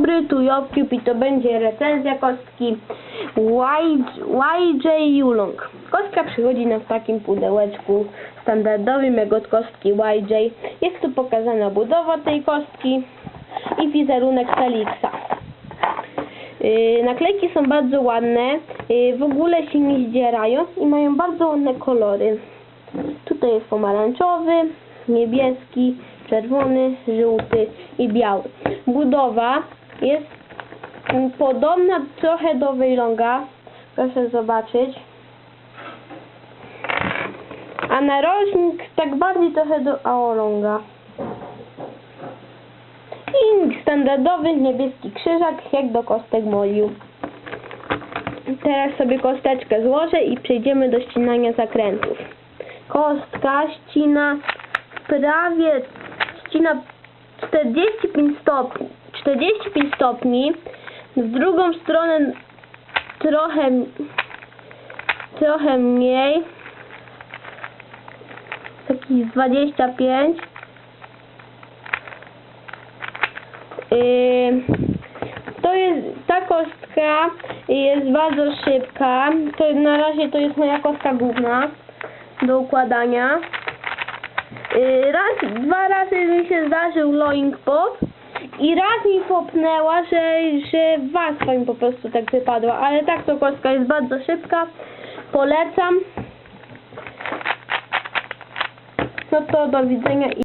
dobry, tu Jobcube i to będzie recenzja kostki YJ Yulong. Kostka przychodzi nam w takim pudełeczku standardowym jak od kostki YJ. Jest tu pokazana budowa tej kostki i wizerunek Felixa. Yy, naklejki są bardzo ładne, yy, w ogóle się nie zdzierają i mają bardzo ładne kolory. Tutaj jest pomarańczowy, niebieski, czerwony, żółty i biały. Budowa jest podobna trochę do Wejlonga. Proszę zobaczyć. A narożnik tak bardziej trochę do Aolonga. I standardowy niebieski krzyżak jak do kostek moliu. Teraz sobie kosteczkę złożę i przejdziemy do ścinania zakrętów. Kostka ścina prawie ścina 45 stopni. 45 stopni. W drugą stronę trochę trochę mniej. Takich 25. Yy, to jest, ta kostka jest bardzo szybka. To na razie to jest moja kostka główna do układania. Yy, raz, dwa razy mi się zdarzył loing pop i raz mi popnęła, że, że warstwa mi po prostu tak wypadła, ale tak to kostka jest bardzo szybka. Polecam. No to do widzenia